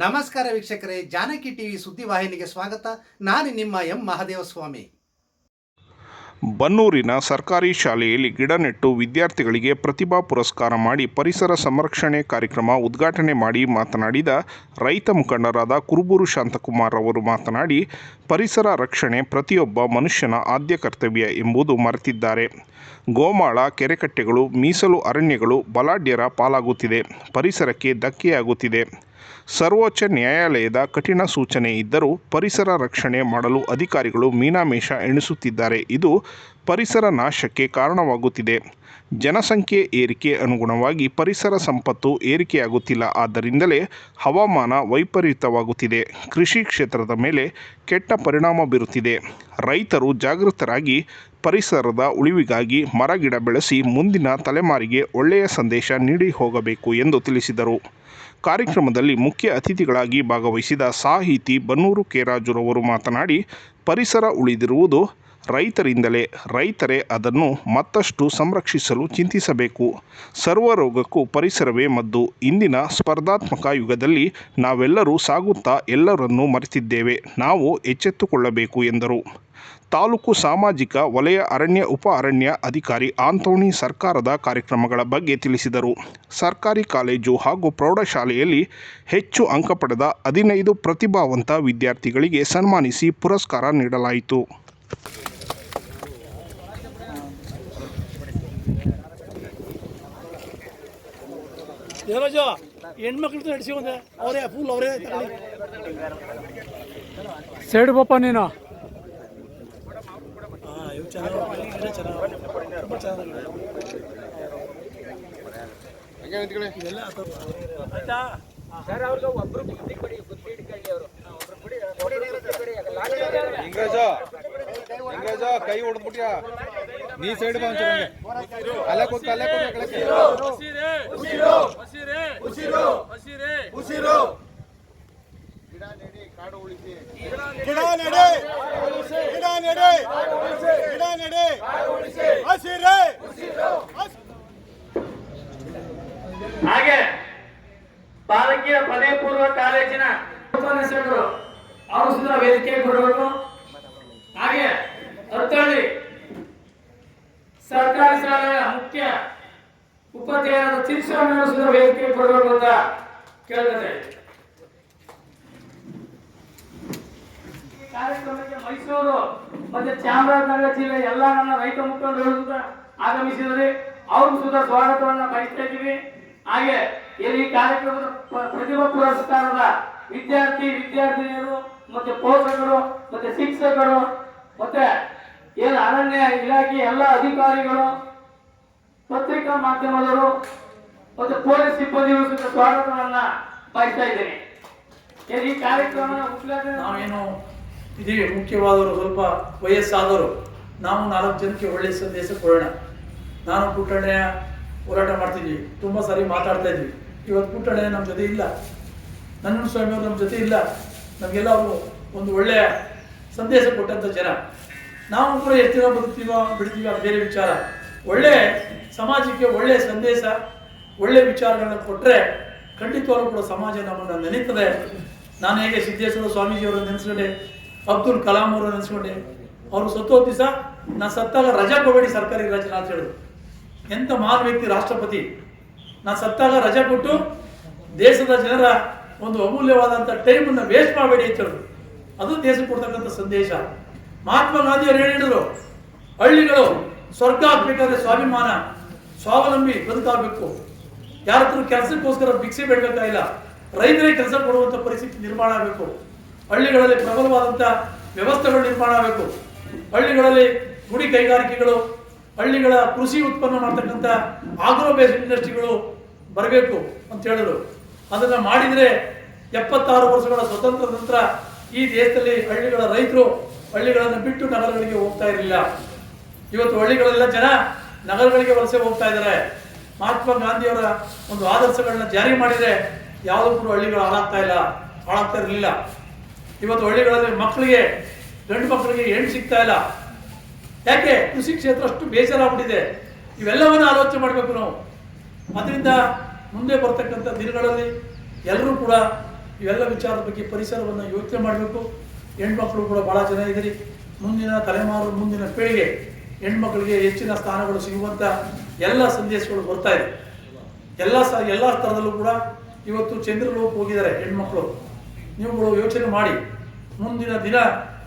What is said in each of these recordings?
ನಮಸ್ಕಾರ ವೀಕ್ಷಕರೇ, ಜಾನಕಿ ಟಿವಿ ಸುದ್ದಿವಾಹಿನಿಗೆ ಸ್ವಾಗತ. ನಾನು ನಿಮ್ಮ ಎಂ ಮಹದೇವಸ್ವಾಮಿ. ಬನ್ನೂರಿನ ಸರ್ಕಾರಿ ಶಾಲೆಯಲ್ಲಿ ಗಿಡ ನೆಟ್ಟು ವಿದ್ಯಾರ್ಥಿಗಳಿಗೆ ಪ್ರತಿಭಾ ಪುರಸ್ಕಾರ ಮಾಡಿ ಪರಿಸರ ಸಂರಕ್ಷಣೆ ಕಾರ್ಯಕ್ರಮ ಉದ್ಘಾಟನೆ ಮಾಡಿ ಮಾತನಾಡಿದ ರೈತ ಮುಖಂಡರಾದ ಕುರುಬೂರು ಶಾಂತಕುಮಾರ್ ಅವರು ಮಾತನಾಡಿ, ಪರಿಸರ ರಕ್ಷಣೆ ಪ್ರತಿಯೊಬ್ಬ ಮನುಷ್ಯನ ಆದ್ಯ ಕರ್ತವ್ಯ ಎಂಬುದು ಮರೆತಿದ್ದಾರೆ. ಗೋಮಾಳ, ಕೆರೆಕಟ್ಟೆಗಳು, ಮೀಸಲು ಅರಣ್ಯಗಳು ಬಲಾಢ್ಯರ ಪಾಲಾಗುತ್ತಿದೆ. ಪರಿಸರಕ್ಕೆ ಧಕ್ಕೆಯಾಗುತ್ತಿದೆ. ಸರ್ವೋಚ್ಚ ನ್ಯಾಯಾಲಯದ ಕಠಿಣ ಸೂಚನೆ ಇದ್ದರೂ ಪರಿಸರ ರಕ್ಷಣೆ ಮಾಡಲು ಅಧಿಕಾರಿಗಳು ಮೀನಾಮೇಷ ಎಣಿಸುತ್ತಿದ್ದಾರೆ. ಇದು ಪರಿಸರ ನಾಶಕ್ಕೆ ಕಾರಣವಾಗುತ್ತಿದೆ. ಜನಸಂಖ್ಯೆ ಏರಿಕೆ ಅನುಗುಣವಾಗಿ ಪರಿಸರ ಸಂಪತ್ತು ಏರಿಕೆಯಾಗುತ್ತಿಲ್ಲ. ಆದ್ದರಿಂದಲೇ ಹವಾಮಾನ ವೈಪರೀತವಾಗುತ್ತಿದೆ ಕೃಷಿ ಕ್ಷೇತ್ರದ ಮೇಲೆ ಕೆಟ್ಟ ಪರಿಣಾಮ ಬೀರುತ್ತಿದೆ. ರೈತರು ಜಾಗೃತರಾಗಿ ಪರಿಸರದ ಉಳಿವಿಗಾಗಿ ಮರಗಿಡ ಬೆಳೆಸಿ ಮುಂದಿನ ತಲೆಮಾರಿಗೆ ಒಳ್ಳೆಯ ಸಂದೇಶ ನೀಡಿ ಹೋಗಬೇಕು ಎಂದು ತಿಳಿಸಿದರು. ಕಾರ್ಯಕ್ರಮದಲ್ಲಿ ಮುಖ್ಯ ಅತಿಥಿಗಳಾಗಿ ಭಾಗವಹಿಸಿದ ಸಾಹಿತಿ ಬನ್ನೂರು ಕೇರಾಜುರವರು ಮಾತನಾಡಿ, ಪರಿಸರ ಉಳಿದಿರುವುದು ರೈತರಿಂದಲೇ, ರೈತರೇ ಅದನ್ನು ಮತ್ತಷ್ಟು ಸಂರಕ್ಷಿಸಲು ಚಿಂತಿಸಬೇಕು. ಸರ್ವರೋಗಕ್ಕೂ ಪರಿಸರವೇ ಮದ್ದು. ಇಂದಿನ ಸ್ಪರ್ಧಾತ್ಮಕ ಯುಗದಲ್ಲಿ ನಾವೆಲ್ಲರೂ ಸಾಗುತ್ತಾ ಎಲ್ಲರನ್ನೂ ಮರೆತಿದ್ದೇವೆ. ನಾವು ಎಚ್ಚೆತ್ತುಕೊಳ್ಳಬೇಕು ಎಂದರು. ತಾಲೂಕು ಸಾಮಾಜಿಕ ವಲಯ ಅರಣ್ಯ ಉಪ ಅರಣ್ಯ ಅಧಿಕಾರಿ ಆಂತೋಣಿ ಸರ್ಕಾರದ ಕಾರ್ಯಕ್ರಮಗಳ ಬಗ್ಗೆ ತಿಳಿಸಿದರು. ಸರ್ಕಾರಿ ಕಾಲೇಜು ಹಾಗೂ ಪ್ರೌಢಶಾಲೆಯಲ್ಲಿ ಹೆಚ್ಚು ಅಂಕ ಪಡೆದ ಹದಿನೈದು ಪ್ರತಿಭಾವಂತ ವಿದ್ಯಾರ್ಥಿಗಳಿಗೆ ಸನ್ಮಾನಿಸಿ ಪುರಸ್ಕಾರ ನೀಡಲಾಯಿತು. ಹೆಣ್ಮಕ್ಳು ನಡೆಸಿ ಒಂದೆ ಅವರೇ ಫುಲ್ ಅವರೇ ತಗೊಳ್ಳಿ. ಸೈಡ್ ಬಪ್ಪ ನೀನು. ಹಾಂ ಇವು ಚೆನ್ನಾಗಿ ಗಿಡ ಚೆನ್ನಾಗಿ ತುಂಬ ಚೆನ್ನಾಗಿದೆ ಇವೆಲ್ಲ ಅಥವಾ- ಆಯ್ತಾ ಹಿಂಗರಾಜ ಹಿಂಗರಾಜ ಕೈ ಹೊಡೆದ್ಬಿಟ್ಯ ನೀ ಸೈಡ್ ಬಾ ಒಂಚೂರು ಹಂಗೆ. ಅಲ್ಲೇ ಕೂತ್ಕ ಅಲ್ಲೇ ಕೂತ್ಕ ಕೆಳಕ್ಕೆ. ಗಿಡ ನೆಡೆ. ಗಿಡ ನೆಡೆ. ಗಿಡ ನೆಡೆ. ಹಸಿರೆ. ಹಾಗೆ ಬಾಲಕಿಯ ಪದೇ ಪೂರ್ವ ಕಾಲೇಜಿನ ಉಪನ್ಯಾಸಕರು ಅವರು ಸುಧಾ ವೇದಿಕೆ ಕೊಡುವರು ಹಾಗೆ ಹತ್ತಳ್ಳಿ ಸರ್ಕಾರಿ ಶಾಲೆಯ ಮುಖ್ಯ ಉಪಾಧ್ಯಾಯರಾದ ತಿರುಸ್ವಾಮಿ ಅವರು ಸುಧಾ ವೇದಿಕೆ ಕೊಡಬೇಕು ಅಂತ ಕೇಳ್ತದೆ ಕಾರ್ಯಕ್ರಮಕ್ಕೆ ಮೈಸೂರು, ಮತ್ತೆ ಚಾಮರಾಜನಗರ ಜಿಲ್ಲೆ ಎಲ್ಲ ನನ್ನ ರೈತ ಮುಖಂಡರು ಸುದ ಆಗಮಿಸಿದರೆ ಅವ್ರಿಗೂ ಸುದ ಸ್ವಾಗತವನ್ನ ಬಯಸ್ತಾ ಇದ್ದೀವಿ. ಹಾಗೆ ಇಲ್ಲಿ ಕಾರ್ಯಕ್ರಮದ ಪ್ರತಿಭಾ ಪುರಸ್ಕಾರದ ವಿದ್ಯಾರ್ಥಿ, ವಿದ್ಯಾರ್ಥಿನಿಯರು, ಮತ್ತೆ ಪೋಷಕರು, ಮತ್ತೆ ಶಿಕ್ಷಕರು, ಮತ್ತೆ ಏನು ಅರಣ್ಯ ಇಲಾಖೆ ಎಲ್ಲ ಅಧಿಕಾರಿಗಳು, ಪತ್ರಿಕಾ ಮಾಧ್ಯಮದವರು, ಮತ್ತೆ ಪೊಲೀಸ್ ಸಿಬ್ಬಂದಿಗಳು ಸ್ವಾಗತವನ್ನ ಬಯಸ್ತಾ ಇದ್ದೀನಿ. ಈ ಕಾರ್ಯಕ್ರಮದ ಉದ್ಘಾಟನೆ ನಾವೇನು ಇದೀವಿ ಮುಖ್ಯವಾದವರು ಸ್ವಲ್ಪ ವಯಸ್ಸಾದವರು. ನಾವು ನಾಲ್ಕು ಜನಕ್ಕೆ ಒಳ್ಳೆಯ ಸಂದೇಶ ಕೊಡೋಣ. ನಾನು ಪುಟ್ಟಣ್ಣ ಹೋರಾಟ ಮಾಡ್ತಿದ್ವಿ. ತುಂಬ ಸಾರಿ ಮಾತಾಡ್ತಾ ಇದ್ವಿ. ಇವತ್ತು ಪುಟ್ಟಣ್ಣ ನಮ್ಮ ಜೊತೆ ಇಲ್ಲ. ನನ್ನ ಸ್ವಾಮಿ ಅವರು ನಮ್ಮ ಜೊತೆ ಇಲ್ಲ. ನಮಗೆಲ್ಲ ಅವರು ಒಂದು ಒಳ್ಳೆಯ ಸಂದೇಶ ಕೊಟ್ಟಂಥ ಜನ. ನಾವು ಕೂಡ ಎಷ್ಟು ದಿನ ಬದುಕ್ತೀವೋ ಬಿಡ್ತೀವೋ ಬೇರೆ ವಿಚಾರ. ಒಳ್ಳೆ ಸಮಾಜಕ್ಕೆ ಒಳ್ಳೆಯ ಸಂದೇಶ, ಒಳ್ಳೆ ವಿಚಾರಗಳನ್ನು ಕೊಟ್ಟರೆ ಖಂಡಿತವಾಗ್ಲೂ ಕೂಡ ಸಮಾಜ ನಮ್ಮನ್ನು ನೆನೀತದೆ. ನಾನು ಹೇಗೆ ಸಿದ್ದೇಶ್ವರ ಸ್ವಾಮೀಜಿಯವರು ನೆನೆಸ್ಕೊಂಡೆ ಅಬ್ದುಲ್ ಕಲಾಂ ಅವರು ನೆನೆಸ್ಕೊಂಡೆ. ಅವರು ಸತ್ತು ದಿವಸ ನಾನು ಸತ್ತಾಗ ರಜಾ ಕೊಡಬೇಡಿ ಸರ್ಕಾರಿ ರಜೆ ಅಂತ ಹೇಳಿದ್ರು. ಎಂಥ ಮಹಾನ್ ವ್ಯಕ್ತಿ ರಾಷ್ಟ್ರಪತಿ. ನಾ ಸತ್ತಾಗ ರಜಾ ಕೊಟ್ಟು ದೇಶದ ಜನರ ಒಂದು ಅಮೂಲ್ಯವಾದಂಥ ಟೈಮನ್ನು ವೇಸ್ಟ್ ಮಾಡಬೇಡಿ ಅಂತ ಹೇಳಿದ್ರು. ಅದು ದೇಶಕ್ಕೆ ಕೊಡ್ತಕ್ಕಂಥ ಸಂದೇಶ. ಮಹಾತ್ಮ ಗಾಂಧಿ ಅವರು ಹೇಳಿದ್ರು? ಹಳ್ಳಿಗಳು ಸ್ವರ್ಗ ಆಗ್ಬೇಕಾದ್ರೆ ಸ್ವಾಭಿಮಾನ, ಸ್ವಾವಲಂಬಿ ಬದುಕಾಗಬೇಕು. ಯಾರತ್ರ ಕೆಲಸಕ್ಕೋಸ್ಕರ ಭಿಕ್ಷೆ ಬೇಡಬೇಕಾಗಿಲ್ಲ ರೈತರೇ ಕೆಲಸ ಕೊಡುವಂಥ ಪರಿಸ್ಥಿತಿ ನಿರ್ಮಾಣ ಆಗಬೇಕು. ಹಳ್ಳಿಗಳಲ್ಲಿ ಪ್ರಬಲವಾದಂಥ ವ್ಯವಸ್ಥೆಗಳು ನಿರ್ಮಾಣ ಆಗಬೇಕು. ಹಳ್ಳಿಗಳಲ್ಲಿ ಗುಡಿ ಕೈಗಾರಿಕೆಗಳು, ಹಳ್ಳಿಗಳ ಕೃಷಿ ಉತ್ಪನ್ನ ಮಾಡ್ತಕ್ಕಂಥ ಆಗ್ರೋ ಬೇಸ್ ಇಂಡಸ್ಟ್ರಿಗಳು ಬರಬೇಕು ಅಂತ ಹೇಳಿದ್ರು. ಅದನ್ನ ಮಾಡಿದ್ರೆ ಎಪ್ಪತ್ತಾರು ವರ್ಷಗಳ ಸ್ವತಂತ್ರ ನಂತರ ಈ ದೇಶದಲ್ಲಿ ಹಳ್ಳಿಗಳ ರೈತರು ಹಳ್ಳಿಗಳನ್ನು ಬಿಟ್ಟು ನಗರಗಳಿಗೆ ಹೋಗ್ತಾ ಇರಲಿಲ್ಲ. ಇವತ್ತು ಹಳ್ಳಿಗಳೆಲ್ಲ ಜನ ನಗರಗಳಿಗೆ ವಲಸೆ ಹೋಗ್ತಾ ಇದ್ದಾರೆ. ಮಹಾತ್ಮ ಗಾಂಧಿಯವರ ಒಂದು ಆದರ್ಶಗಳನ್ನ ಜಾರಿ ಮಾಡಿದ್ರೆ ಕೂಡ ಹಳ್ಳಿಗಳು ಹಾಳಾಗ್ತಾ ಇಲ್ಲ, ಹಾಳಾಗ್ತಾ ಇರಲಿಲ್ಲ. ಇವತ್ತು ಹಳ್ಳಿಗಳಲ್ಲಿ ಮಕ್ಕಳಿಗೆ, ಗಂಡು ಮಕ್ಕಳಿಗೆ ಹೆಣ್ಣು ಸಿಗ್ತಾ ಇಲ್ಲ? ಯಾಕೆ? ಕೃಷಿ ಕ್ಷೇತ್ರ ಅಷ್ಟು ಇವೆಲ್ಲವನ್ನು ಇವೆಲ್ಲವನ್ನ ಆಲೋಚನೆ ಮಾಡಬೇಕು ನಾವು. ಅದರಿಂದ ಮುಂದೆ ಬರ್ತಕ್ಕಂಥ ದಿನಗಳಲ್ಲಿ ಎಲ್ಲರೂ ಕೂಡ ಇವೆಲ್ಲ ವಿಚಾರದ ಬಗ್ಗೆ ಪರಿಸರವನ್ನು ಯೋಚನೆ ಮಾಡಬೇಕು. ಹೆಣ್ಮಕ್ಳು ಕೂಡ ಭಾಳ ಜನ ಇದ್ದೀರಿ ಮುಂದಿನ ತಲೆಮಾರು, ಮುಂದಿನ ಪೀಳಿಗೆ ಹೆಣ್ಮಕ್ಳಿಗೆ ಹೆಚ್ಚಿನ ಸ್ಥಾನಗಳು ಸಿಗುವಂಥ ಎಲ್ಲ ಸಂದೇಶಗಳು ಬರ್ತಾ ಇದೆ. ಎಲ್ಲ ಸ, ಎಲ್ಲ ಸ್ಥಳದಲ್ಲೂ ಕೂಡ ಇವತ್ತು ಚಂದ್ರಲೋಕ ಹೋಗಿದ್ದಾರೆ ಹೆಣ್ಮಕ್ಳು. ನೀವುಗಳು ಯೋಚನೆ ಮಾಡಿ. ಮುಂದಿನ ದಿನ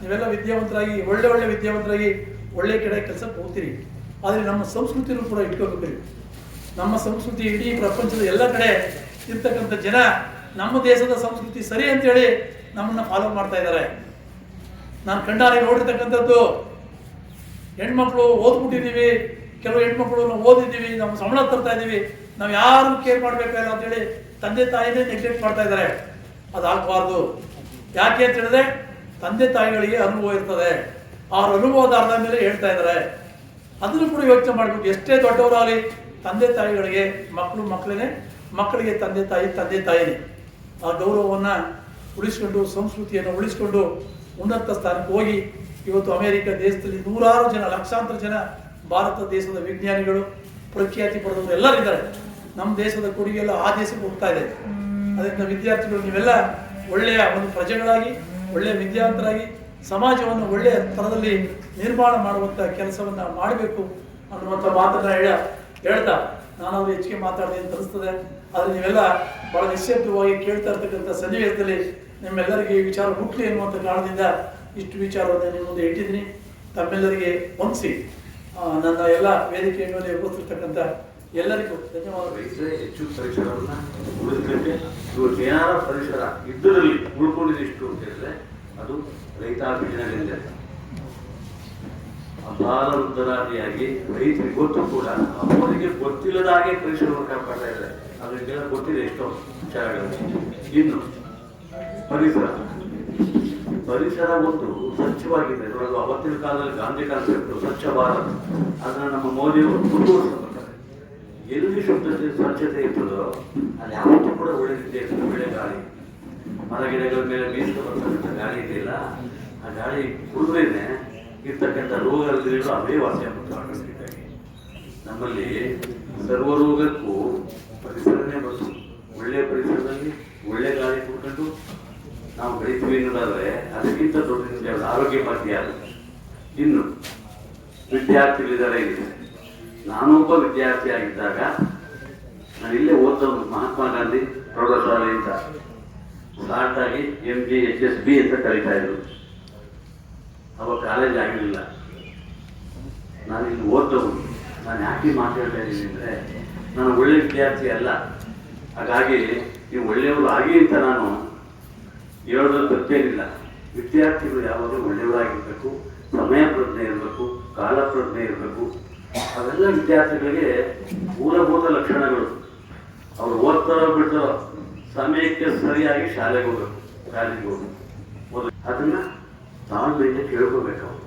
ನೀವೆಲ್ಲ ವಿದ್ಯಾವಂತರಾಗಿ, ಒಳ್ಳೆ ಒಳ್ಳೆ ವಿದ್ಯಾವಂತರಾಗಿ, ಒಳ್ಳೆ ಕಡೆ ಕೆಲಸಕ್ಕೆ ಹೋಗ್ತೀರಿ. ಆದರೆ ನಮ್ಮ ಸಂಸ್ಕೃತಿನೂ ಕೂಡ ಇಟ್ಕೋಬೇಕು ನಮ್ಮ ಸಂಸ್ಕೃತಿ ಇಡೀ ಪ್ರಪಂಚದ ಎಲ್ಲ ಕಡೆ ಇರ್ತಕ್ಕಂಥ ಜನ ನಮ್ಮ ದೇಶದ ಸಂಸ್ಕೃತಿ ಸರಿ ಅಂತೇಳಿ ನಮ್ಮನ್ನು ಫಾಲೋ ಮಾಡ್ತಾ ಇದ್ದಾರೆ. ನಾನು ಕಣ್ಣಾರೆ ನೋಡಿರ್ತಕ್ಕಂಥದ್ದು, ಹೆಣ್ಮಕ್ಳು ಓದ್ಬಿಟ್ಟಿದ್ದೀವಿ, ಕೆಲವು ಹೆಣ್ಮಕ್ಳು ನಾವು ಓದಿದ್ದೀವಿ ನಮ್ಮ ಸಂಬಳ ತರ್ತಾ ಇದ್ದೀವಿ, ನಾವು ಯಾರು ಕೇರ್ ಮಾಡಬೇಕಲ್ಲ ಅಂತೇಳಿ ತಂದೆ ತಾಯಿನೇ ನೆಗ್ಲೆಕ್ಟ್ ಮಾಡ್ತಾ ಇದ್ದಾರೆ. ಅದಾಗಬಾರ್ದು. ಯಾಕೆ ಅಂತ ಹೇಳಿದ್ರೆ, ತಂದೆ ತಾಯಿಗಳಿಗೆ ಅನುಭವ ಇರ್ತದೆ. ಅವ್ರ ಅನುಭವದ ಅರ್ಧ ಮೇಲೆ ಹೇಳ್ತಾ ಇದ್ದಾರೆ. ಅದನ್ನು ಕೂಡ ಯೋಚನೆ ಮಾಡಬೇಕು. ಎಷ್ಟೇ ದೊಡ್ಡವರಾಗಲಿ, ತಂದೆ ತಾಯಿಗಳಿಗೆ, ಮಕ್ಕಳು ಮಕ್ಕಳೇ ಮಕ್ಕಳಿಗೆ ತಂದೆ ತಾಯಿ ತಂದೆ ತಾಯಿ. ಆ ಗೌರವವನ್ನು ಉಳಿಸ್ಕೊಂಡು, ಸಂಸ್ಕೃತಿಯನ್ನು ಉಳಿಸ್ಕೊಂಡು ಉನ್ನತ ಸ್ಥಾನಕ್ಕೆ ಹೋಗಿ, ಇವತ್ತು ಅಮೆರಿಕ ದೇಶದಲ್ಲಿ ನೂರಾರು ಜನ, ಲಕ್ಷಾಂತರ ಜನ ಭಾರತ ದೇಶದ ವಿಜ್ಞಾನಿಗಳು ಪ್ರಖ್ಯಾತಿ ಪಡೆದವರು ಎಲ್ಲರಿದ್ದಾರೆ ನಮ್ಮ ದೇಶದ ಕೊಡುಗೆ ಎಲ್ಲ ಆ ದೇಶಕ್ಕೆ ಹೋಗ್ತಾ ಇದೆ. ಅದರಿಂದ ವಿದ್ಯಾರ್ಥಿಗಳು ನೀವೆಲ್ಲ ಒಳ್ಳೆಯ ಒಂದು ಪ್ರಜೆಗಳಾಗಿ, ಒಳ್ಳೆಯ ವಿದ್ಯಾವಂತರಾಗಿ, ಸಮಾಜವನ್ನು ಒಳ್ಳೆಯ ಥರದಲ್ಲಿ ನಿರ್ಮಾಣ ಮಾಡುವಂಥ ಕೆಲಸವನ್ನು ಮಾಡಬೇಕು ಅನ್ನುವಂಥ ಮಾತನ್ನ ಹೇಳ, ಹೇಳ್ತಾ ನಾನು ಹೆಚ್ಚಿಗೆ ಮಾತಾಡಿದೆ ಅಂತ ಅನಿಸ್ತದೆ. ಆದರೆ ನೀವೆಲ್ಲ ಬಹಳ ನಿಶ್ಶಬ್ದವಾಗಿ ಕೇಳ್ತಾ ಇರ್ತಕ್ಕಂಥ ಸನ್ನಿವೇಶದಲ್ಲಿ ನಿಮ್ಮೆಲ್ಲರಿಗೆ ಈ ವಿಚಾರ ಮುಟ್ಲಿ ಅನ್ನುವಂಥ ಕಾರಣದಿಂದ ಇಷ್ಟು ವಿಚಾರವನ್ನು ನಿಮ್ಮ ಮುಂದೆ ಇಟ್ಟಿದ್ದೀನಿ. ತಮ್ಮೆಲ್ಲರಿಗೆ ಹೊಂದಿಸಿ ನನ್ನ ಎಲ್ಲ ವೇದಿಕೆಯ ಮೇಲೆ ಉಪಸ್ಥಿರ್ತಕ್ಕಂಥ ಎಲ್ಲರಿಗೂ ಧನ್ಯವಾದಗಳು. ಹೆಚ್ಚು ಪರಿಸರವನ್ನ ಉಳಿದುಕೊಂಡೆ ಇವತ್ತು ಏನಾರ ಪರಿಸರ ಇದ್ದರಲ್ಲಿ ಉಳ್ಕೊಂಡಿದಿಷ್ಟು ಅಂತ ಹೇಳಿದ್ರೆ ಅದು ರೈತಾಭಿಜನಗಳಿಂದ ಅಪಾರ ವೃದ್ಧರಾದಿಯಾಗಿ ರೈತರಿಗೆ ಗೊತ್ತು ಕೂಡ, ಅವರಿಗೆ ಗೊತ್ತಿಲ್ಲದ ಹಾಗೆ ಪರಿಸರವನ್ನು ಕಾಪಾಡ್ತಾ ಇದ್ದಾರೆ. ಅದಕ್ಕೆಲ್ಲ ಗೊತ್ತಿದೆ ಎಷ್ಟೋ ವಿಚಾರಗಳು. ಇನ್ನು ಪರಿಸರ. ಪರಿಸರ ಒಂದು ಸ್ವಚ್ಛವಾಗಿದೆ ಅವತ್ತಿನ ಕಾಲದಲ್ಲಿ ಗಾಂಧಿ ಕಾನ್ಸೆಪ್ಟ್ ಸ್ವಚ್ಛ ಭಾರತ್. ಅದನ್ನು ನಮ್ಮ ಮೋದಿಯವರು ಎಲ್ಲಿ ಶುದ್ಧತೆ, ಸ್ವಚ್ಛತೆ ಇರ್ತದೋ, ಅಲ್ಲಿ ಯಾವತ್ತೂ ಕೂಡ ಒಳ್ಳೆದಿದೆ ಬೆಳೆ ಗಾಳಿ. ಮರ ಗಿಡಗಳ ಮೇಲೆ ಬೀಸ್ತಾ ಬರ್ತಕ್ಕಂಥ ಗಾಳಿ ಇದೆಯಲ್ಲ, ಆ ಗಾಳಿ ಕುಡಿದ್ರೇನೆ ಇರ್ತಕ್ಕಂಥ ರೋಗ ಅವೇ ವಾಸಿ ನಮ್ಮಲ್ಲಿ ಸರ್ವ ರೋಗಕ್ಕೂ ಪರಿಸರನೇ ಬಂತು. ಒಳ್ಳೆ ಪರಿಸರದಲ್ಲಿ ಒಳ್ಳೆ ಗಾಳಿ ಕುಡ್ಕೊಂಡು ನಾವು ಬೆಳಿತೀವಿ ಅನ್ನೋದಾದ್ರೆ ಅದಕ್ಕಿಂತ ದೊಡ್ಡ ಆರೋಗ್ಯ ಭಾಗ್ಯ ಆಗುತ್ತೆ ಇನ್ನು ವಿದ್ಯಾರ್ಥಿಗಳಿದ್ದಾರೆ ಇಲ್ಲಿ. ನಾನೊಬ್ಬ ವಿದ್ಯಾರ್ಥಿ ಆಗಿದ್ದಾಗ ನಾನು ಇಲ್ಲೇ ಓದೋದು ಮಹಾತ್ಮ ಗಾಂಧಿ ಪ್ರೌಢಶಾಲೆಯಿಂದ ಸ್ಟಾರ್ಟ್ ಆಗಿ M G H S B ಅಂತ ಕರೀತಾ ಇದ್ರು. ಅವಾಗ ಕಾಲೇಜ್ ಆಗಿರಲಿಲ್ಲ. ನಾನು ಇಲ್ಲಿ ಓದೋದು ನಾನು ಯಾಕೆ ಮಾತಾಡ್ತಾ ಇದ್ದೀನಿ ಅಂದರೆ, ನಾನು ಒಳ್ಳೆ ವಿದ್ಯಾರ್ಥಿ ಅಲ್ಲ. ಹಾಗಾಗಿ ನೀವು ಒಳ್ಳೆಯವರು ಆಗಿ ಅಂತ ನಾನು ಹೇಳೋದ್ರಲ್ಲಿ ತಪ್ಪೇನಿಲ್ಲ. ವಿದ್ಯಾರ್ಥಿಗಳು ಯಾವಾಗಲೂ ಒಳ್ಳೆಯವರಾಗಿರ್ಬೇಕು ಸಮಯ ಪ್ರಜ್ಞೆ ಇರಬೇಕು ಕಾಲ ಪ್ರಜ್ಞೆ ಇರಬೇಕು. ಅವೆಲ್ಲ ವಿದ್ಯಾರ್ಥಿಗಳಿಗೆ ಮೂಲಭೂತ ಲಕ್ಷಣಗಳು. ಅವ್ರು ಓದ್ತಾರೋ ಬಿಡ್ತಾರೋ, ಸಮಯಕ್ಕೆ ಸರಿಯಾಗಿ ಶಾಲೆಗೆ ಹೋಗ್ಬೇಕು, ಕಾಲೇಜಿಗೆ ಹೋಗ್ಬೇಕು. ಅದನ್ನ ತಾಳ್ಮೆಯಿಂದ ಕೇಳ್ಕೋಬೇಕು ಅವರು.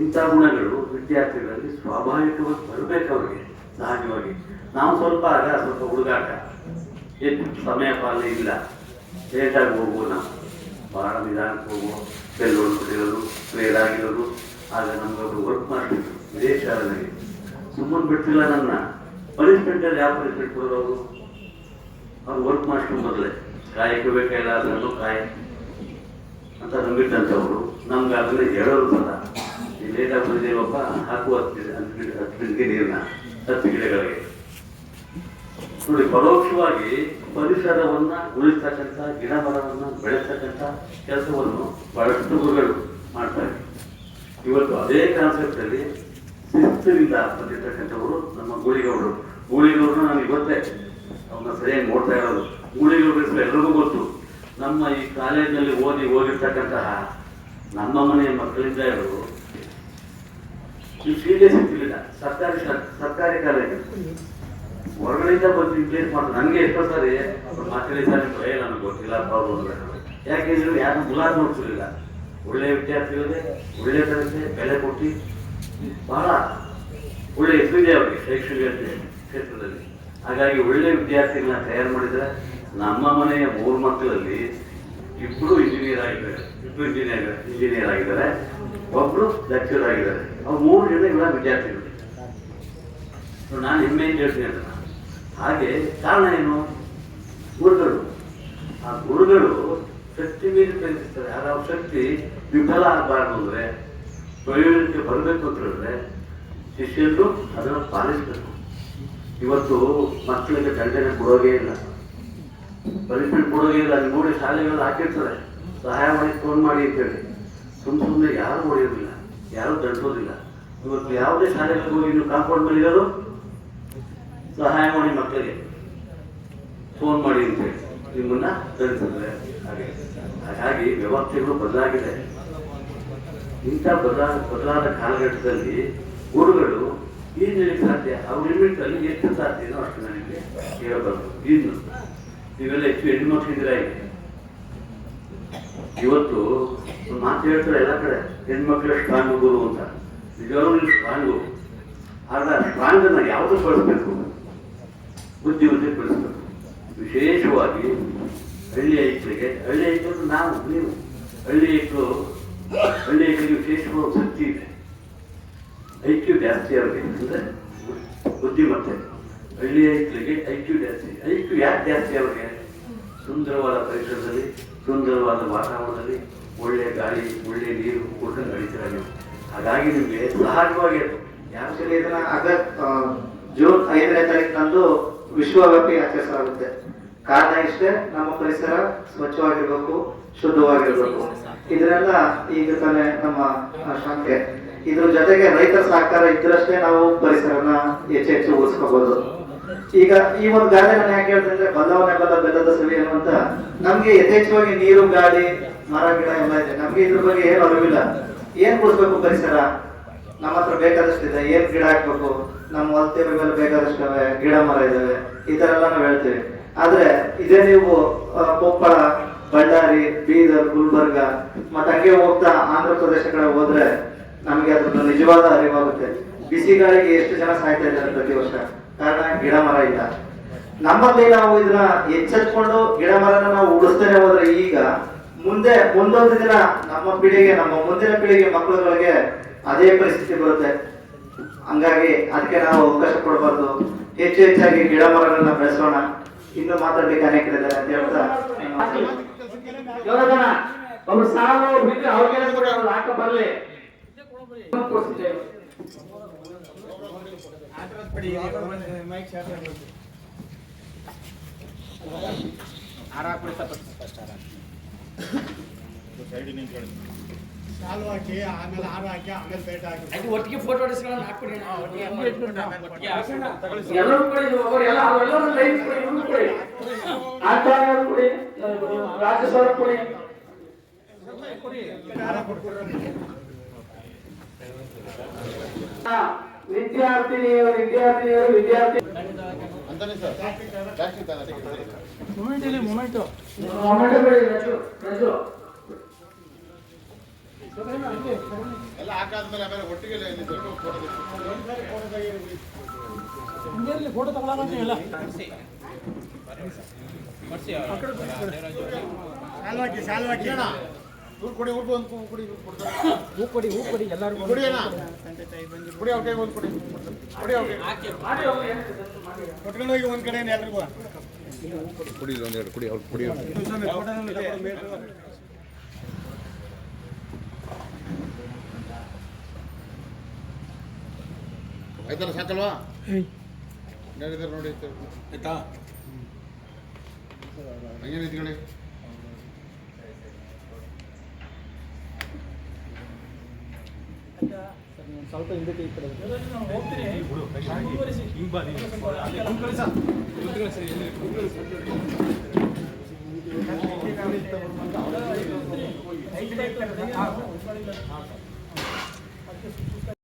ಇಂಥ ಗುಣಗಳು ವಿದ್ಯಾರ್ಥಿಗಳಲ್ಲಿ ಸ್ವಾಭಾವಿಕವಾಗಿ ಬರಬೇಕು ಅವ್ರಿಗೆ ಸಹಜವಾಗಿ ನಾವು ಸ್ವಲ್ಪ ಆಗ ಸ್ವಲ್ಪ ಹುಡುಗಾಟ. ಹೆಚ್ಚು ಸಮಯ ಪಾಲನೆ ಇಲ್ಲ. ಲೇಟಾಗಿ ಹೋಗುವ ನಾವು ಭಾಳ ನಿಧಾನಕ್ಕೆ ಹೋಗುವ. ಬೆಲ್ ಹೊಡ್ಬಿಟ್ಟಿರೋದು ಆಗಿರೋದು. ಆಗ ನಮ್ಗೊಬ್ರು ವರ್ಕ್ ಮಾಡ್ತಿದ್ರು ವಿದೇಶಾಲರಿಗೆ ಸುಮ್ಮನೆ ಬಿಡ್ತಿಲ್ಲ ನನ್ನ. ಪನಿಷ್ಮೆಂಟಲ್ಲಿ ಯಾವ ಪನಿಷ್ಮೆಂಟ್ ಕೊಡೋರು ಅವರು ಅವ್ರು ವರ್ಕ್ ಮಾಡ್ಕೊಂಡು ಮೊದಲೇ ಕಾಯಕ್ಕೆ ಬೇಕಾಗಿಲ್ಲ ಅದನ್ನು ಕಾಯ. ಅಂತ ನಂಬಿಟ್ಟಂಥವ್ರು ನಮ್ಗೆ ಅದನ್ನ ಹೇಳೋರು ಬಲ್ಲ ಈ ಲೇಟಾಗಿ ಬಂದಿದ್ದೀವಪ್ಪ ಹಾಕು ಹತ್ತು ಹತ್ತು ಹತ್ತು ಗಿಡಕ್ಕೆ ನೀರನ್ನ ಹತ್ತು ಗಿಡಗಳಿಗೆ. ನೋಡಿ, ಪರೋಕ್ಷವಾಗಿ ಪರಿಸರವನ್ನ ಉಳಿಸ್ತಕ್ಕಂಥ ಗಿಡ ಮರವನ್ನು ಬೆಳೆಸ್ತಕ್ಕಂಥ ಕೆಲಸವನ್ನು ಬಹಳಷ್ಟು ಗುರುಗಳು ಮಾಡ್ತಾರೆ. ಇವತ್ತು ಅದೇ ಕಾನ್ಸೆಪ್ಟ್ ಅಲ್ಲಿ ಶಿಸ್ತಿನಿಂದ ಬಂದಿರ್ತಕ್ಕಂಥವರು ನಮ್ಮ ಗೂಳಿಗೌಡರು. ಗೂಳಿಗೌಡರು ನಾನು ಇವತ್ತೇ ಅವನ್ನ ಸರಿಯಾಗಿ ನೋಡ್ತಾ ಇರೋದು. ಗೂಳಿಗೌಡರ ಹೆಸರು ಎಲ್ರಿಗೂ ಗೊತ್ತು. ನಮ್ಮ ಈ ಕಾಲೇಜಿನಲ್ಲಿ ಓದಿ ಹೋಗಿರ್ತಕ್ಕಂತಹ ನಮ್ಮ ಮನೆಯ ಮಕ್ಕಳಿಂದ ಇರೋದು ಈ ಸೀಟೇ ಸಿಗ್ತಿರ್ಲಿಲ್ಲ ಸರ್ಕಾರಿ ಸರ್ಕಾರಿ ಕಾಲೇಜು. ಹೊರಗಡೆಯಿಂದ ಬಂದು ಇಂಪ್ಲೇಸ್ ಮಾಡ್ತಾರೆ. ನನಗೆ ಎಷ್ಟೋ ಸಾರಿ ಅವ್ರು ಮಾತಾಡಿದ್ದಾರೆ ಭಯ ನನಗೆ ಗೊತ್ತಿಲ್ಲ ಪ್ರಾಬ್ಲಮ್ ಯಾಕೆಂದ್ರೆ ಯಾರು ಗುಲಾಬ್ ನೋಡ್ತಿರ್ಲಿಲ್ಲ. ಒಳ್ಳೆಯ ವಿದ್ಯಾರ್ಥಿಗಳಿಗೆ ಒಳ್ಳೆಯ ಕಡೆ ಬೆಲೆ ಕೊಟ್ಟು ಬಹಳ ಒಳ್ಳೆ ಇದೆ ಅವರಿಗೆ ಶೈಕ್ಷಣಿಕ ಕ್ಷೇತ್ರದಲ್ಲಿ. ಹಾಗಾಗಿ ಒಳ್ಳೆ ವಿದ್ಯಾರ್ಥಿಗಳನ್ನ ತಯಾರು ಮಾಡಿದ್ರೆ ನಮ್ಮ ಮನೆಯ ಮೂರು ಮಕ್ಕಳಲ್ಲಿ ಇಬ್ಬರು ಇಂಜಿನಿಯರ್ ಆಗಿದ್ದಾರೆ. ಇಬ್ಬರು ಇಂಜಿನಿಯರ್ ಇಂಜಿನಿಯರ್ ಆಗಿದ್ದಾರೆ. ಒಬ್ಬರು ಲೆಕ್ಚರ್ ಆಗಿದ್ದಾರೆ. ಅವ್ರು ಮೂರು ಜನ ಇವರ ವಿದ್ಯಾರ್ಥಿಗಳು. ನಾನು ಹೆಮ್ಮೆಯಿಂದ ಹೇಳ್ತೀನಿ ಅಂತ. ಹಾಗೆ ಕಾರಣ ಏನು? ಗುರುಗಳು. ಆ ಗುರುಗಳು ಶಕ್ತಿ ಮೀರಿ ಪ್ರಯತ್ನಿಸ್ತಾರೆ ಆದ್ರೆ ಅವ್ರ ಶಕ್ತಿ ವಿಫಲ ಆಗಬಾರ್ದು ಅಂದ್ರೆ ಪ್ರಯೋಜನಕ್ಕೆ ಬರಬೇಕು ಅಂತ ಹೇಳಿದ್ರೆ ಶಿಷ್ಯರು ಅದನ್ನು ಪಾಲಿಸಬೇಕು. ಇವತ್ತು ಮಕ್ಕಳಿಗೆ ದಂಡನೆ ಕೊಡೋಗೇ ಇಲ್ಲ. ಪನಿಷ್ಮೆಂಟ್ ಕೊಡೋದೇ ಇಲ್ಲ. ನೋಡಿ ಶಾಲೆಗಳು ಹಾಕಿರ್ತಾರೆ. ಸಹಾಯ ಮಾಡಿ, ಫೋನ್ ಮಾಡಿ ಅಂತೇಳಿ ಸುಮ್ಮ ಸುಮ್ಮನೆ ಯಾರು ಹೊಡೆಯೋದಿಲ್ಲ. ಯಾರು ದಂಡೋದಿಲ್ಲ. ಇವತ್ತು ಯಾವುದೇ ಶಾಲೆಗಳಿಗೆ ಹೋಗಿ ನೀವು ಕಾಂಪೌಂಡ್ ಮೇಲೆ ಇರೋದು? ಸಹಾಯ ಮಾಡಿ ಮಕ್ಕಳಿಗೆ. ಫೋನ್ ಮಾಡಿ ಅಂತೇಳಿ ನಿಮ್ಮನ್ನ ಹಾಗೆ ಹಾಗಾಗಿ ವ್ಯವಸ್ಥೆಗಳು ಬದಲಾಗಿದೆ. ಇಂಥ ಬದಲಾದ ಬದಲಾದ ಕಾಲಘಟ್ಟದಲ್ಲಿ ಗುರುಗಳು ಏನು ಸಾಧ್ಯ? ಅವ್ರ ಲಿಮಿಟ್ ಅಲ್ಲಿ ಎಷ್ಟು ಸಾಧ್ಯನೋ ಅಷ್ಟು ನನಗೆ ಹೇಳಬಾರ್ದು. ಇನ್ನು ನೀವೆಲ್ಲ ಹೆಚ್ಚು ಹೆಣ್ಮಕ್ಳಿದ್ದೀರ ಈಗ? ಇವತ್ತು ಮಾತು ಹೇಳ್ತಾರೆ ಎಲ್ಲ ಕಡೆ ಹೆಣ್ಮಕ್ಳ ಸ್ಟ್ರಾಂಗ್ ಗುರು ಅಂತ. ನಿಜವಾಗ್ಲೂ ನೀವು ಸ್ಟ್ರಾಂಗು ಆದ್ರೆ ಸ್ಟ್ರಾಂಗ್ ಅನ್ನ ಯಾವುದು ಬಳಸ್ಬೇಕು? ಬುದ್ಧಿವಂತೆ ಬಳಸ್ಬೇಕು. ವಿಶೇಷವಾಗಿ ಹಳ್ಳಿ ಐಕ್ಳಿಗೆ ಹಳ್ಳಿ ಐಕ್ಳು ನಾವು ನೀವು. ಹಳ್ಳಿ ಐಕ್ಳು ಹಳ್ಳಿ ಐಕ್ಳಿಗೆ ವಿಶೇಷವಾದ ಶಕ್ತಿ ಇದೆ. ಐಕ್ಯೂ ಜಾಸ್ತಿ ಅವ್ರಿಗೆ ಅಂದ್ರೆ ಬುದ್ಧಿಮತ್ತೆ. ಹಳ್ಳಿ ಐಕ್ಳಿಗೆ ಕ್ಯೂ ಜಾಸ್ತಿ. ಐಕ್ಯೂ ಯಾಕೆ ಜಾಸ್ತಿ ಅವ್ರಿಗೆ? ಸುಂದರವಾದ ಪರಿಸರದಲ್ಲಿ ಸುಂದರವಾದ ವಾತಾವರಣದಲ್ಲಿ ಒಳ್ಳೆ ಗಾಳಿ ಒಳ್ಳೆ ನೀರು ಕೊಟ್ಟು ನಡೀತೀರ ನೀವು ಹಾಗಾಗಿ ನಿಮಗೆ ಸಹಜವಾಗಿ ಆಕ್ಚುಲಿ ಇದನ್ನ ಆ, ಜೂನ್ ಐದನೇ ತಾರೀಕಿನಂದು ವಿಶ್ವವ್ಯಾಪಿ ಆಚರಿಸಲಾಗುತ್ತೆ. ಕಾರಣ ಇಷ್ಟೇ, ನಮ್ಮ ಪರಿಸರ ಸ್ವಚ್ಛವಾಗಿರ್ಬೇಕು, ಶುದ್ಧವಾಗಿರ್ಬೇಕು. ಇದರೆಲ್ಲ ಈಗ ತಾನೇ ನಮ್ಮ ಶಂಕೆ ಇದ್ರ ಜೊತೆಗೆ ರೈತರ ಸಹಕಾರ ಇದ್ರಷ್ಟೇ ನಾವು ಪರಿಸರನ ಹೆಚ್ಚೆಚ್ಚು ಉಳಿಸ್ಕೋಬಹುದು ಈಗ ಈ ಒಂದು ಗಾದೆ ನಾನು ಯಾಕೆ ಹೇಳ್ತಂದ್ರೆ ಬದಲಾವಣೆ ಬಲ್ಲ ಬೆಲ್ಲದ ಸವಿ ಅನ್ನುವಂತ ನಮ್ಗೆ ಯಥೇಚ್ಛವಾಗಿ ನೀರು, ಗಾಳಿ, ಮರ, ಗಿಡ ಎಲ್ಲ ಇದೆ. ನಮ್ಗೆ ಇದ್ರ ಬಗ್ಗೆ ಏನು ಅರಿವಿಲ್ಲ. ಏನ್ ಉಳಿಸ್ಬೇಕು ಪರಿಸರ? ನಮ್ಮ ಹತ್ರ ಬೇಕಾದಷ್ಟಿದೆ ಏನ್ ಗಿಡ ಹಾಕ್ಬೇಕು? ನಮ್ಮ ಹೊಲ್ತೇವೆ ಮೇಲೆ ಬೇಕಾದಷ್ಟವೆ ಗಿಡ ಮರ ಇದಾವೆ. ಈ ತರ ಎಲ್ಲ ನಾವು ಹೇಳ್ತೀವಿ. ಆದ್ರೆ ಇದೇ ನೀವು ಕೊಪ್ಪಳ, ಬಳ್ಳಾರಿ, ಬೀದರ್, ಗುಲ್ಬರ್ಗ, ಮತ್ತೆ ಹಂಗೆ ಹೋಗ್ತಾ ಆಂಧ್ರ ಪ್ರದೇಶ ಕಡೆ ಹೋದ್ರೆ ನಮ್ಗೆ ಅದ್ರ ನಿಜವಾದ ಅರಿವಾಗುತ್ತೆ. ಬಿಸಿ ಗಾಳಿಗೆ ಎಷ್ಟು ಜನ ಸಾಯ್ತಾ ಇದ್ದಾರೆ ಪ್ರತಿ ವರ್ಷ? ಕಾರಣ ಗಿಡ ಮರ ಇಲ್ಲ. ನಮ್ಮಲ್ಲಿ ನಾವು ಇದನ್ನ ಎಚ್ಚೆತ್ಕೊಂಡು ಗಿಡ ಮರನ ನಾವು ಉಳಿಸ್ತೇನೆ ಹೋದ್ರೆ ಈಗ ಮುಂದೆ ಮುಂದೊಂದು ದಿನ ನಮ್ಮ ಪೀಳಿಗೆ, ನಮ್ಮ ಮುಂದಿನ ಪೀಳಿಗೆ ಮಕ್ಕಳುಗಳಿಗೆ ಅದೇ ಪರಿಸ್ಥಿತಿ ಬರುತ್ತೆ. ಹಂಗಾಗಿ ಅದಕ್ಕೆ ನಾವು ಅವಕಾಶ ಕೊಡಬಾರ್ದು. ಹೆಚ್ಚು ಹೆಚ್ಚಾಗಿ ಗಿಡ ಮರಗಳನ್ನ ಬೆಳೆಸೋಣ. ಇನ್ನು ಮಾತಾಡ್ಲಿಕ್ಕೆ ಅನೇಕರಿದ್ದಾರೆ ಅಂತ ಹೇಳ್ತಾ ಅವ್ರು ಸಾವು ಬಿದ್ದು ಅವ್ರಿಗೆ ಕೂಡ ಅವ್ರು ಹಾಕ ಬರ್ಲಿ. ಕೊಡ್ತಿದ್ದೇವೆ ಸಾಲು ಹಾಕಿ ಆಮೇಲೆ ಹಾರ ಹಾಕಿ ಆಮೇಲೆ ಬೇಟ ಹಾಕಿ. ಅದು ಒಟ್ಟಿಗೆ ಫೋಟೋ ಹೊಡಿಸ್ಕೊಂಡು ಹಾಕ್ಬಿಡಿ. ಎಲ್ಲರೂ ಕೊಡಿ ಒಬ್ಬರು ಎಲ್ಲ ಅವರೆಲ್ಲರೂ ಲೈನ್ ಕೊಡಿ ಇವ್ರು ಕೊಡಿ. ಕೊಡಿ ಕೊಡಿ. ವಿದ್ಯಾರ್ಥಿನಿಯರು ವಿದ್ಯಾರ್ಥಿನಿಯರು ವಿದ್ಯಾರ್ಥಿ ಮೊಮೆಂಟ್ ಮೊಮೆಂಟ್ ಕೊಡಿ ರಜು ರಜು ಎಲ್ಲ ಹಾಕಾದ್ಮೇಲೆ ಆಮೇಲೆ ಒಟ್ಟಿಗೆ ಫೋಟೋ ಸಾಲು ಹಾಕಿ ಸಾಲು ಹಾಕಿ ಅಣ್ಣ ಇವ್ರು ಕೊಡಿ ಊಟ ಒಂದು ಹೂ ಕೊಡಿ ಹೂ ಕೊಡಿ ಹೂ ಕೊಡಿ ಎಲ್ಲರಿಗೂ ಕೊಡಿ ಅಣ್ಣ. ಕೊಡಿ. ಅವ್ರ ಕೈಗೆ ಒಂದು ಕೊಡಿ ಕೊಡಿ ಅವ್ರ ಕೊಟ್ಕೊಂಡು ಹೋಗಿ ಒಂದು ಕಡೆ ಎಲ್ರಿಗೂ. ಕುಡಿ ಎರಡು ಕುಡಿ ಅವ್ರು ಕುಡಿ ಐದರ ಸಾಕಲ್ವಾ? ಹೇಳಿದಾರೆ ನೋಡಿ. ಆಯ್ತಾ? ಹಂಗೆ ನಿಂತ್ಕೊಳ್ಳಿ ಸ್ವಲ್ಪ ಹಿಂದಕ್ಕೆ ಈ ಕಡೆ ಹೋಗ್ತೀನಿ